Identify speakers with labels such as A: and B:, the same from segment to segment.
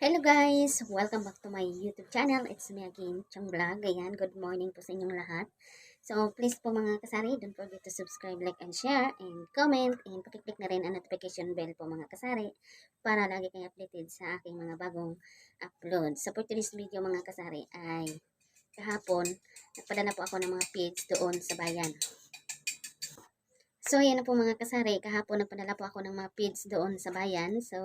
A: Hello guys! Welcome back to my YouTube channel. It's me again, Chong Vlog. Ayan, good morning po sa inyong lahat. So, please po mga kasari, don't forget to subscribe, like, and share, and comment, and pakiclick na rin ang notification bell po mga kasari para lagi kayong updated sa aking mga bagong upload. So, for today's video mga kasari ay kahapon, nagpadala po ako ng mga pigs doon sa bayan. So, ayan na po mga kasari. Kahapon nagpadala po ako ng mga pigs doon sa bayan. So,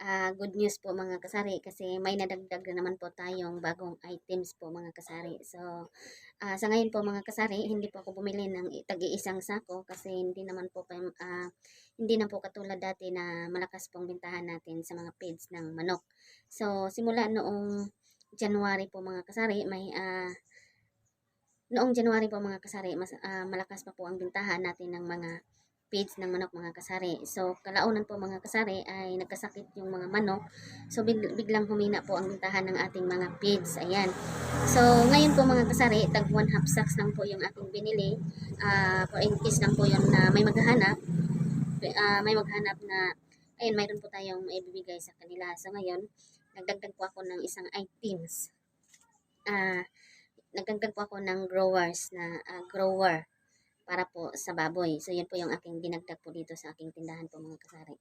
A: ah, good news po mga kasari kasi may nadagdag na naman po tayong bagong items po mga kasari. So, ah, sa ngayon po mga kasari, hindi po ako bumili ng tagi-isang sako kasi hindi naman po ah, hindi na po katulad dati na malakas pong bintahan natin sa mga feeds ng manok. So, simula noong January po mga kasari, may ah, noong January po mga kasari, mas ah, malakas pa po ang bintahan natin ng mga feeds ng manok mga kasari. So, kalaunan po mga kasari ay nagkasakit yung mga manok. So, big- biglang humina po ang bintahan ng ating mga feeds. Ayan. So, ngayon po mga kasari, tag one half sacks lang po yung ating binili. Ah, for in case lang po yun na may maghahanap. Ah, may maghanap na, ayun, mayroon po tayong ibibigay sa kanila. So, ngayon, nagdagdag po ako ng isang items. Ah, nagdagdag po ako ng growers na ah, grower para po sa baboy. So, yun po yung aking dinagdag po dito sa aking tindahan po mga kasari.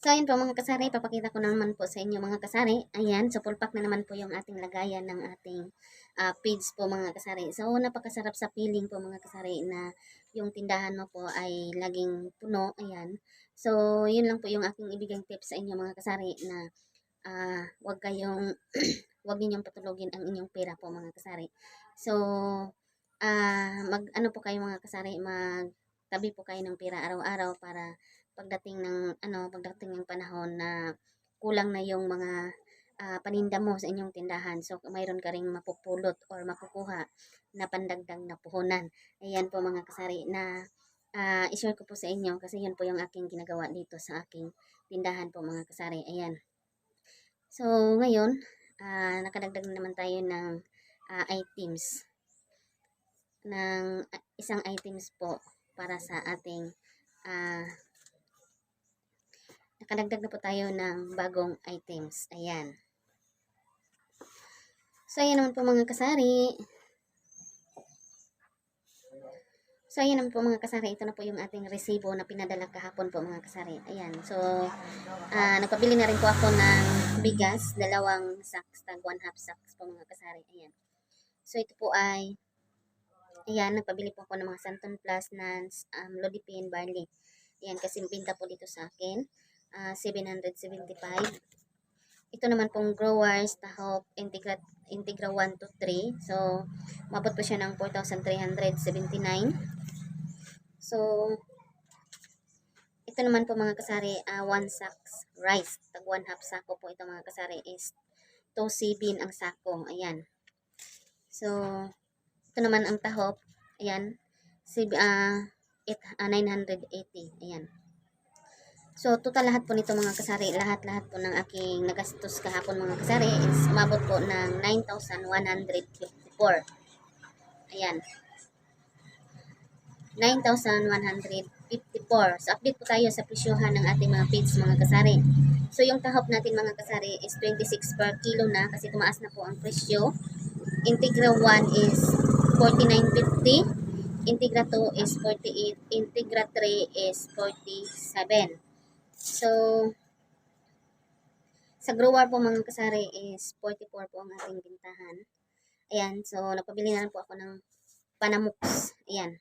A: So, ayun po mga kasari, papakita ko naman po sa inyo mga kasari. Ayan, so full pack na naman po yung ating lagayan ng ating uh, feeds po mga kasari. So, napakasarap sa feeling po mga kasari na yung tindahan mo po ay laging puno. Ayan. So, yun lang po yung aking ibigay tips sa inyo mga kasari na uh, wag kayong, wag ninyong patulogin ang inyong pera po mga kasari. So, ah mag ano po kayo mga kasari, mag tabi po kayo ng pera araw-araw para pagdating ng ano, pagdating ng panahon na kulang na yung mga ah, paninda mo sa inyong tindahan. So, mayroon ka ring mapupulot or makukuha na pandagdag na puhunan. Ayan po mga kasari na ah, i-share ko po sa inyo kasi yun po yung aking ginagawa dito sa aking tindahan po mga kasari. Ayan. So, ngayon, ah, nakadagdag na naman tayo ng ah, items ng ah, isang items po para sa ating ah nakadagdag na po tayo ng bagong items. Ayan. So, ayan naman po mga kasari. So, ayan naman po mga kasari. Ito na po yung ating resibo na pinadala kahapon po mga kasari. Ayan. So, ah nagpabili na rin po ako ng bigas. Dalawang sacks, tag one half sacks po mga kasari. Ayan. So, ito po ay Ayan, nagpabili po ako ng mga Santon Plus na um, Lodipin Barley. Ayan, kasi binta po dito sa akin. ah 775. Ito naman pong growers, tahop, Integra, Integra 1 to 3. So, mabot po siya ng 4,379. So, ito naman po mga kasari, ah 1 sacks rice. Tag 1 half sako po ito mga kasari is 2 ang sako. Ayan. So, ito naman ang tahop. Ayan. Si, ah, it, ah, 980. Ayan. So, total lahat po nito mga kasari, lahat-lahat po ng aking nagastos kahapon mga kasari is umabot po ng 9,154. Ayan. 9,154. So, update po tayo sa presyohan ng ating mga feeds mga kasari. So, yung tahop natin mga kasari is 26 per kilo na kasi tumaas na po ang presyo. Integra 1 is 49.50. Integra 2 is 48. Integra 3 is 47. So, sa grower po mga kasari is 44 po ang ating bintahan. Ayan, so nagpabili na lang po ako ng Panamux. Ayan.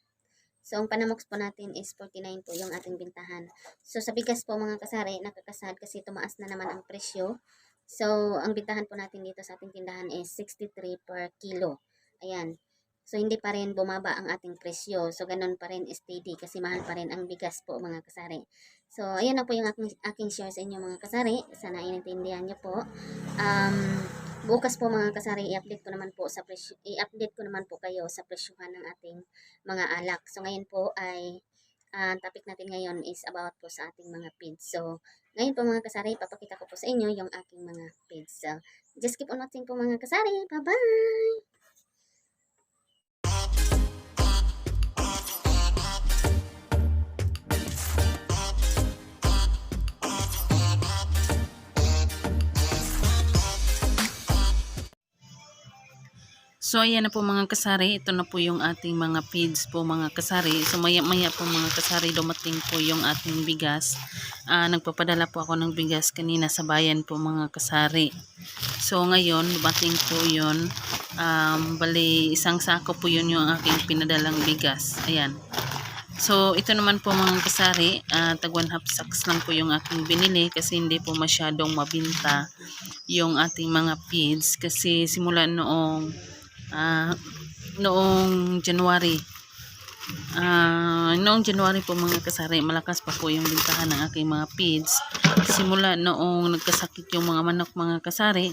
A: So, ang Panamux po natin is 49 po yung ating bintahan. So, sa bigas po mga kasari, nakakasad kasi tumaas na naman ang presyo. So, ang bintahan po natin dito sa ating tindahan is 63 per kilo. Ayan. So, hindi pa rin bumaba ang ating presyo. So, ganun pa rin steady kasi mahal pa rin ang bigas po mga kasari. So, ayan na po yung aking, aking share sa inyo mga kasari. Sana inintindihan nyo po. Um, bukas po mga kasari, i-update ko naman po sa presyo, i-update ko naman po kayo sa presyuhan ng ating mga alak. So, ngayon po ay ang topic natin ngayon is about po sa ating mga feeds. So, ngayon po mga kasari, papakita ko po sa inyo yung aking mga feeds. So, just keep on watching po mga kasari. Bye-bye!
B: So ayan na po mga kasari, ito na po yung ating mga feeds po mga kasari. So maya maya po mga kasari dumating po yung ating bigas. Ah, nagpapadala po ako ng bigas kanina sa bayan po mga kasari. So ngayon dumating po yun. Um, bali isang sako po yun yung aking pinadalang bigas. Ayan. So ito naman po mga kasari, ah, tag one half sacks lang po yung aking binili kasi hindi po masyadong mabinta yung ating mga feeds kasi simula noong ah, noong January. Ah, noong January po mga kasari malakas pa po yung bintahan ng aking mga feeds simula noong nagkasakit yung mga manok mga kasari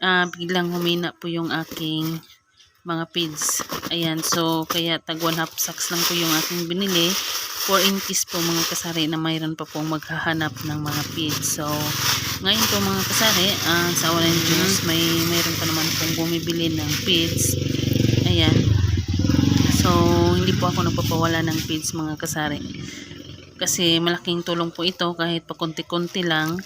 B: ah, biglang humina po yung aking mga feeds ayan so kaya tag one half sacks lang po yung aking binili 4 inches po mga kasari na mayroon pa pong maghahanap ng mga feeds so ngayon po mga kasari, ah, sa Orange Juice, may mayroon pa naman pong bumibili ng feeds. Ayan. So, hindi po ako nagpapawala ng feeds mga kasari. Kasi malaking tulong po ito kahit pa konti-konti lang.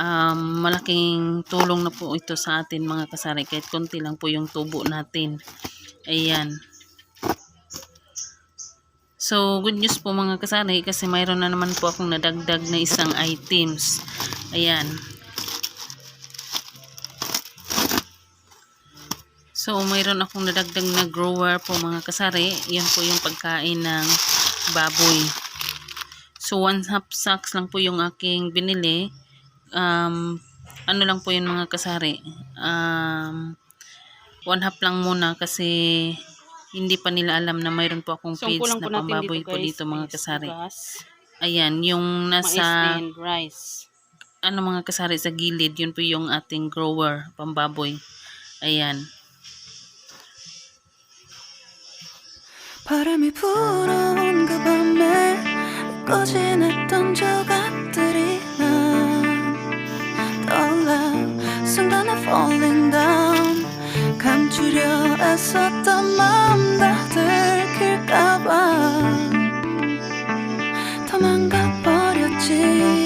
B: Um, malaking tulong na po ito sa atin mga kasari kahit konti lang po yung tubo natin. Ayan. So, good news po mga kasari kasi mayroon na naman po akong nadagdag na isang items. Ayan. So, mayroon akong nadagdag na grower po mga kasari. Yan po yung pagkain ng baboy. So, one half sacks lang po yung aking binili. Um, ano lang po yun mga kasari. Um, one half lang muna kasi hindi pa nila alam na mayroon po akong
C: So, ang
B: feeds
C: kulang
B: na
C: po natin
B: pambaboy
C: dito
B: po
C: guys
B: dito mga
C: is
B: kasari.
C: Gas,
B: Ayan, yung
C: mais
B: nasa
C: and rice.
B: ano mga kasari sa gilid, yun po yung ating grower, pambaboy. Ayan.
D: 바람이 불어온 그 밤에 잊고 지냈던 조각들이 난 떠올라 순간에 falling down 감추려 애썼던 마음 다 들킬까봐 도망가 버렸지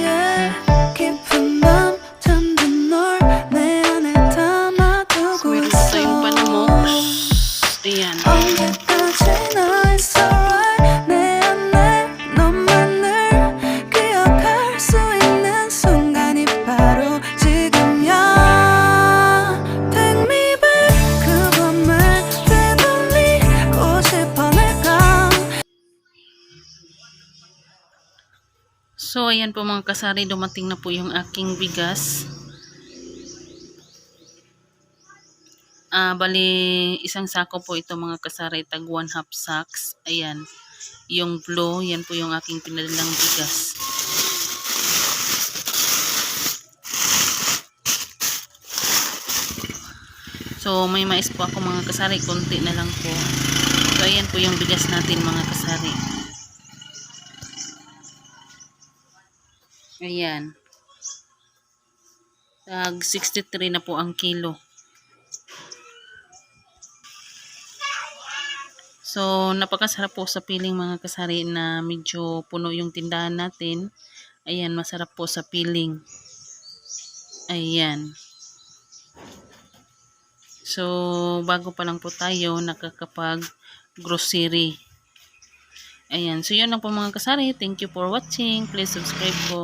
D: yeah. 깊은 밤 잠든 널 내 안에 담아두고. 있어
B: So, ayan po mga kasari, dumating na po yung aking bigas. Ah, bali, isang sako po ito mga kasari, tag one half sacks. Ayan. Yung blue, yan po yung aking pinadalang bigas. So, may mais po ako mga kasari, konti na lang po. So, ayan po yung bigas natin mga kasari. Ayan. Tag 63 na po ang kilo. So, napakasarap po sa piling mga kasari na medyo puno yung tindahan natin. Ayan, masarap po sa piling. Ayan. So, bago pa lang po tayo nakakapag grocery. Ayan. So, yun lang po mga kasari. Thank you for watching. Please subscribe po.